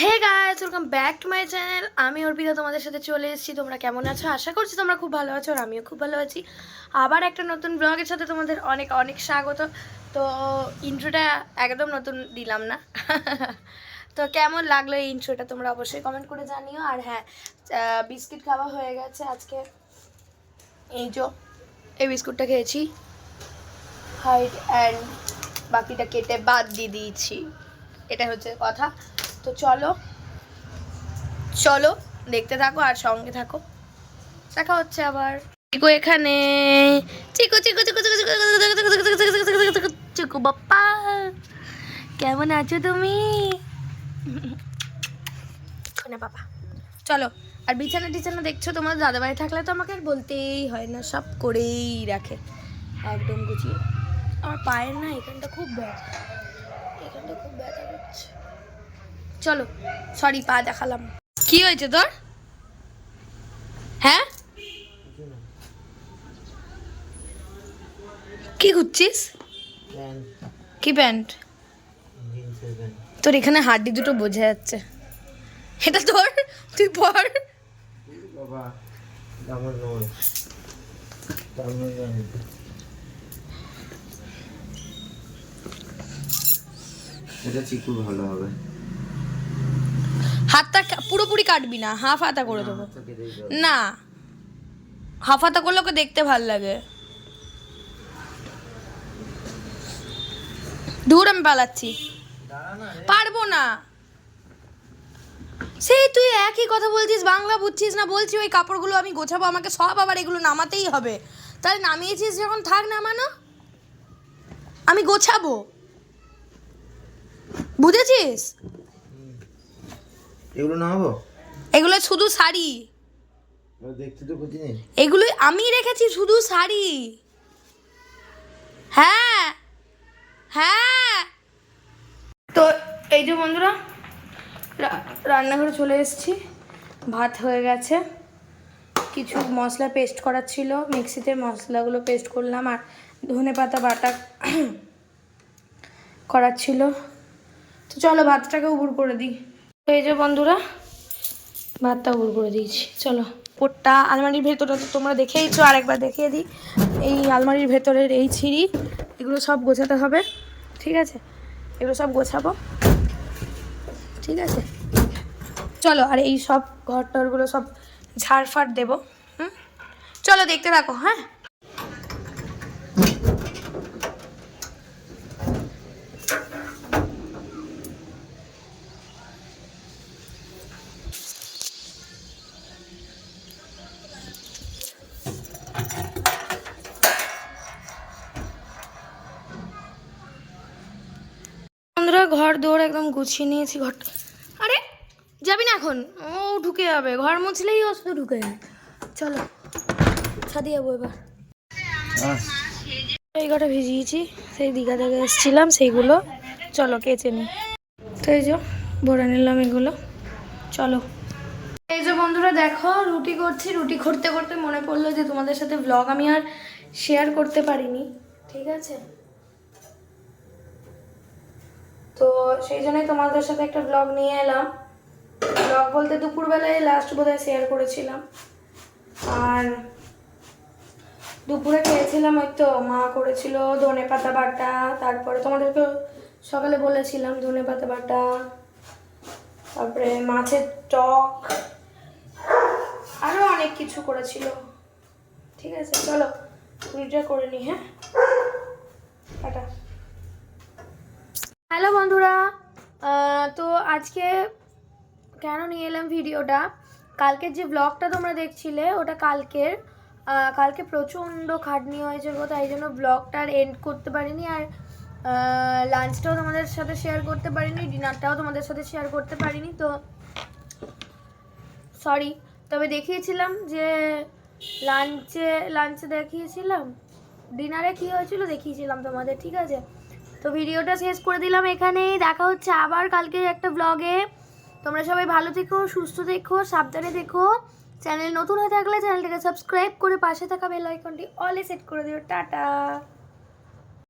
Hey guys welcome back to my channel আমি অর্পিতা, তোমাদের সাথে চলে এসেছি। তোমরা কেমন আছো? আশা করছি তোমরা খুব ভালো আছো আর আমিও খুব ভালো আছি। আবার একটা নতুন ব্লগের সাথে তোমাদের অনেক অনেক স্বাগত। তো ইন্ট্রোটা একদম নতুন দিলাম না। তো কেমন লাগল এই ইন্ট্রোটা তোমরা অবশ্যই কমেন্ট করে জানিও। আর হ্যাঁ বিস্কিট খাওয়া হয়ে গেছে আজকে। এই যে, এই বিস্কুটটা খেয়েছি। হাইট অ্যান্ড বাকিটা কেটে বাদ দিয়ে দিয়েছি। এটা হচ্ছে কথা। তো চলো চলো দেখতে থাকো আর সঙ্গে থাকো দেখা হচ্ছে আবার চিকু এখানে চিকু চিকু চিকু চিকু চিকু চিকু চিকু বাপ্পা কেমন আছো তুমি শোনা বাবা চলো আর বিছানা টিছানা দেখছ তোমার দাদাবাড়ি থাকলে তো আমাকে আর বলতেই হয় না সব করেই রাখে একদম গুছিয়ে আমার পায়ের না এখানটা খুব ব্যথা এখানটা খুব ব্যথা হচ্ছে চলো সরি পা দেখালাম। কি হয়েছে তোর? হ্যাঁ? কি খুঁজছিস? কি প্যান্ট? তোর এখানে হাড্ডি দুটো বোঝা যাচ্ছে। এটা তোর? তুই পর। নয়। এটা চিকু ভালো হবে। পুরোপুরি কাটবি না হাফ হাতা করে দেবো। না হাফ হাতা করলে ওকে দেখতে ভালো লাগে। দূর আমি পালাচ্ছি। পারব না। সেই তুই একই কথা বলছিস বাংলা বুঝছিস না বলছি ওই কাপড়গুলো আমি গোছাবো আমাকে সব আবার এগুলো নামাতেই হবে। তাহলে নামিয়েছিস যখন থাক নামানো আমি গোছাবো। বুঝেছিস? এগুলো নামাবো এগুলো শুধু শাড়ি। দেখতে তো খুঁজি নেই এগুলো আমি রেখেছি শুধু শাড়ি। হ্যাঁ হ্যাঁ। তো এই যে বন্ধুরা রান্নাঘরে চলে এসেছি। ভাত হয়ে গেছে। কিছু মশলা পেস্ট করার ছিল। মিক্সিতে মশলাগুলো পেস্ট করলাম আর ধনে পাতা বাটা করার ছিল। তো চলো ভাতটাকে উবুর করে দিই। এই যে বন্ধুরা, ভাতটা উবুর করে দিয়েছি। চলো। পোটটা আলমারির ভেতরে তো তোমরা দেখেইছো, আরেকবার দেখিয়ে দিই। এই আলমারির ভেতরের এই ছিঁড়ি, এগুলো সব গোছাতে হবে, ঠিক আছে? এগুলো সব গোছাবো, ঠিক আছে? চলো, আর এই সব ঘর টরগুলো সব ঝাড়ফাড় দেবো, হুম? চলো, দেখতে থাকো হ্যাঁ? ঘর দৌড় একদম গুছিয়ে নিয়েছি ঘর আরে, যাবি না এখন? ও ঢুকে যাবে। ঘর মুছলেই শুধু ঢুকে যাবে। চলো, ছাদি যাব এবার। এই কটা ভিজিয়েছি, সেই দীঘা থেকে এসেছিলাম সেইগুলো। চলো, কেচে নি তো এই যে, ভরে নিলাম এগুলো। চলো। এই যে বন্ধুরা, দেখো, রুটি করছি। রুটি করতে করতে মনে পড়ল যে তোমাদের সাথে ব্লগ আমি আর শেয়ার করতে পারিনি। ঠিক আছে? তো সেই জন্যই তোমাদের সাথে একটা ব্লগ নিয়ে এলাম। ব্লগ বলতে দুপুরবেলায় লাস্ট বোধহয় শেয়ার করেছিলাম। আর দুপুরে খেয়েছিলাম ওই তো, মা করেছিল ধনে পাতা বাটা, তারপরে তোমাদেরকে সকালে বলেছিলাম ধনে পাতা বাটা, তারপরে মাছের টক আরও অনেক কিছু করেছিল। ঠিক আছে, চলো রুটিটা করে নি হ্যাঁ? হ্যালো বন্ধুরা তো আজকে কেন নিয়ে এলাম ভিডিওটা? কালকের যে ব্লগটা তোমরা দেখছিলে, ওটা কালকের কালকে প্রচণ্ড খাটনি হয়েছে গো, তাই জন্য ব্লগটা আর এন্ড করতে পারিনি আর লাঞ্চটাও তোমাদের সাথে শেয়ার করতে পারিনি ডিনারটাও তোমাদের সাথে শেয়ার করতে পারিনি, তো সরি তবে দেখিয়েছিলাম যে লাঞ্চে লাঞ্চে দেখিয়েছিলাম ডিনারে কী হয়েছিল দেখিয়েছিলাম তোমাদের, ঠিক আছে? তো ভিডিওটা শেষ করে দিলাম এখানেই। দেখা হচ্ছে আবার কালকে একটা ব্লগে তোমরা সবাই ভালো থেকো, সুস্থ দেখো সাবধানে দেখো চ্যানেল নতুন হয়ে থাকলে চ্যানেলটাকে সাবস্ক্রাইব করে পাশে থাকা বেল আইকনটি অলে সেট করে দিও। টাটা।